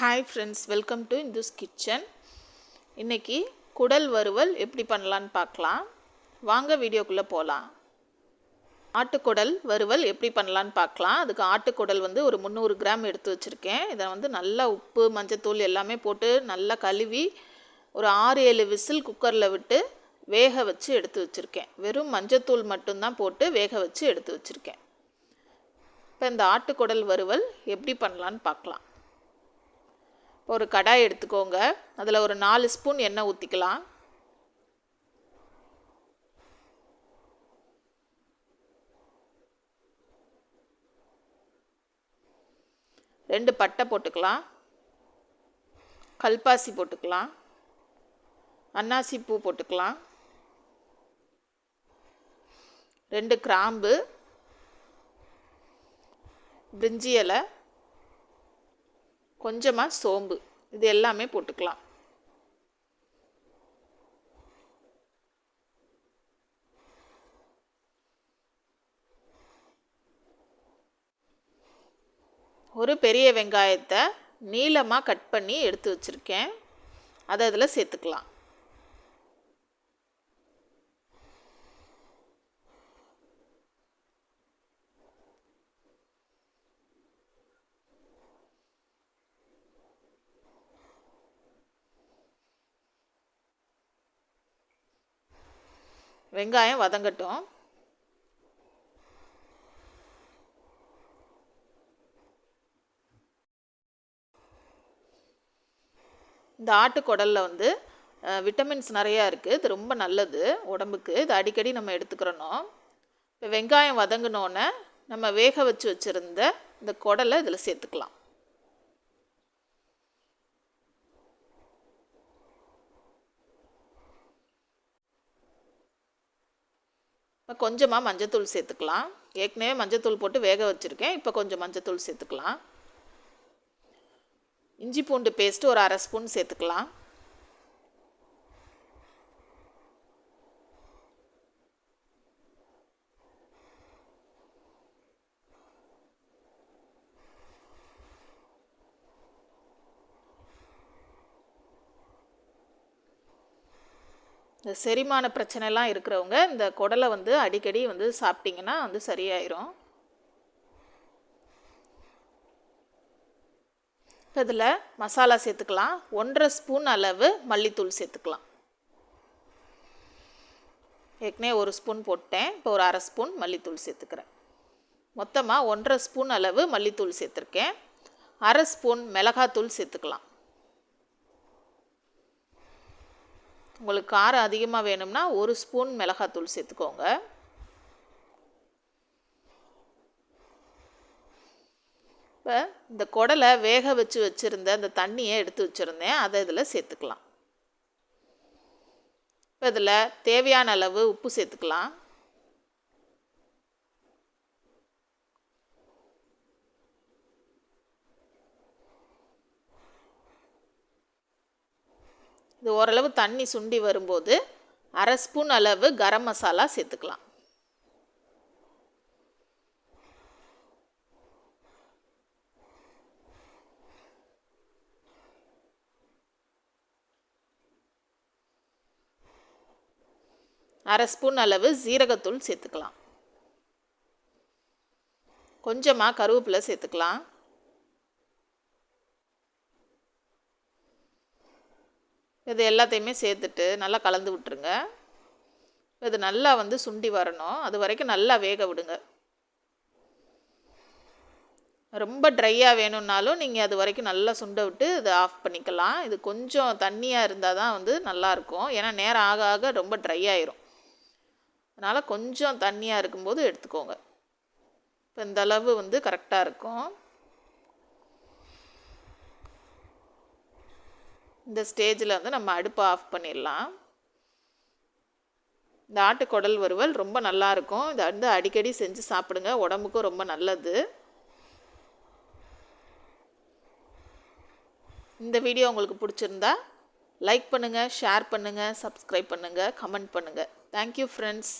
Hi friends welcome to Indhu's kitchen இன்றைக்கி குடல் வறுவல் எப்படி பண்ணலான்னு பார்க்கலாம். வாங்க வீடியோக்குள்ளே போகலாம் ஆட்டுக்குடல் வறுவல் எப்படி பண்ணலான்னு பார்க்கலாம். அதுக்கு ஆட்டுக்குடல் வந்து ஒரு முந்நூறு கிராம் எடுத்து வச்சுருக்கேன். இதை வந்து நல்லா உப்பு மஞ்சத்தூள் எல்லாமே போட்டு நல்லா கழுவி ஒரு ஆறு ஏழு விசில் குக்கரில் விட்டு வேக வச்சு எடுத்து வச்சுருக்கேன். வெறும் மஞ்சத்தூள் மட்டும்தான் போட்டு வேக வச்சு எடுத்து வச்சுருக்கேன். இப்போ இந்த ஆட்டுக்குடல் வறுவல் எப்படி பண்ணலான்னு பார்க்கலாம். ஒரு கடாய் எடுத்துக்கோங்க. அதில் ஒரு நாலு ஸ்பூன் எண்ணெய் ஊற்றிக்கலாம் ரெண்டு பட்டை போட்டுக்கலாம். கல்பாசி போட்டுக்கலாம். அன்னாசி பூ போட்டுக்கலாம். ரெண்டு கிராம்பு. பிரிஞ்சி இலை. கொஞ்சமாக சோம்பு. இது எல்லாமே போட்டுக்கலாம். ஒரு பெரிய வெங்காயத்தை நீளமாக கட் பண்ணி எடுத்து வச்சுருக்கேன். அதை அதில் சேர்த்துக்கலாம். வெங்காயம் வதங்கட்டும். இந்த ஆட்டுக்குடலில் வந்து விட்டமின்ஸ் நிறையா இருக்குது இது ரொம்ப நல்லது உடம்புக்கு. இது அடிக்கடி நம்ம எடுத்துக்கிறணும். இப்போ வெங்காயம் வதங்கினோன்னே நம்ம வேக வச்சு வச்சுருந்த இந்த குடலை இதில் சேர்த்துக்கலாம். இப்போ கொஞ்சமாக மஞ்சத்தூள் சேர்த்துக்கலாம். ஏற்கனவே மஞ்சத்தூள் போட்டு வேக வச்சுருக்கேன். இப்போ கொஞ்சம் மஞ்சத்தூள் சேர்த்துக்கலாம். இஞ்சி பூண்டு பேஸ்ட்டு ஒரு அரை ஸ்பூன் சேர்த்துக்கலாம். இந்த செரிமான பிரச்சனைலாம் இருக்கிறவங்க இந்த குடலை வந்து அடிக்கடி வந்து சாப்பிட்டிங்கன்னா வந்து சரியாயிரும். இதில் மசாலா சேர்த்துக்கலாம். ஒன்றரை ஸ்பூன் அளவு மல்லித்தூள் சேர்த்துக்கலாம். ஏற்கனவே ஒரு ஸ்பூன் போட்டேன். இப்போ ஒரு அரை ஸ்பூன் மல்லித்தூள் சேர்த்துக்கிறேன். மொத்தமாக ஒன்றரை ஸ்பூன் அளவு மல்லித்தூள் சேர்த்துருக்கேன். அரை ஸ்பூன் மிளகாத்தூள் சேர்த்துக்கலாம். உங்களுக்கு காரம் அதிகமாக வேணும்னா ஒரு ஸ்பூன் மிளகாத்தூள் சேர்த்துக்கோங்க. இப்போ இந்த குடலை வேக வச்சு வச்சுருந்த அந்த தண்ணியை எடுத்து வச்சுருந்தேன். அதை இதில் சேர்த்துக்கலாம். இப்போ இதில் தேவையான அளவு உப்பு சேர்த்துக்கலாம். இது ஓரளவு தண்ணி சுண்டி வரும்போது அரை ஸ்பூன் அளவு கரம் மசாலா சேர்த்துக்கலாம். அரை ஸ்பூன் அளவு ஜீரகத்தூள் சேர்த்துக்கலாம். கொஞ்சமாக கருவேப்பிலை சேர்த்துக்கலாம். இது எல்லாத்தையுமே சேர்த்துட்டு நல்லா கலந்து விட்டுருங்க. இது நல்லா வந்து சுண்டி வரணும். அது வரைக்கும் நல்லா வேக விடுங்க. ரொம்ப ட்ரையாக வேணும்னாலும் நீங்கள் அது வரைக்கும் நல்லா சுண்ட விட்டு இதை ஆஃப் பண்ணிக்கலாம். இது கொஞ்சம் தண்ணியாக இருந்தால் தான் வந்து நல்லாயிருக்கும் ஏன்னா நேரம் ஆக ஆக ரொம்ப ட்ரை ஆயிரும். அதனால் கொஞ்சம் தண்ணியாக இருக்கும்போது எடுத்துக்கோங்க. இப்போ இந்த அளவு வந்து கரெக்டாக இருக்கும். இந்த ஸ்டேஜில் வந்து நம்ம அடுப்பை ஆஃப் பண்ணிடலாம். இந்த ஆட்டுக்குடல் வறுவல் ரொம்ப நல்லாயிருக்கும் இதை வந்து அடிக்கடி செஞ்சு சாப்பிடுங்க. உடம்புக்கும் ரொம்ப நல்லது. இந்த வீடியோ உங்களுக்கு பிடிச்சிருந்தா லைக் பண்ணுங்கள் ஷேர் பண்ணுங்கள் சப்ஸ்கிரைப் பண்ணுங்கள் கமெண்ட் பண்ணுங்கள் தேங்க்யூ ஃப்ரெண்ட்ஸ்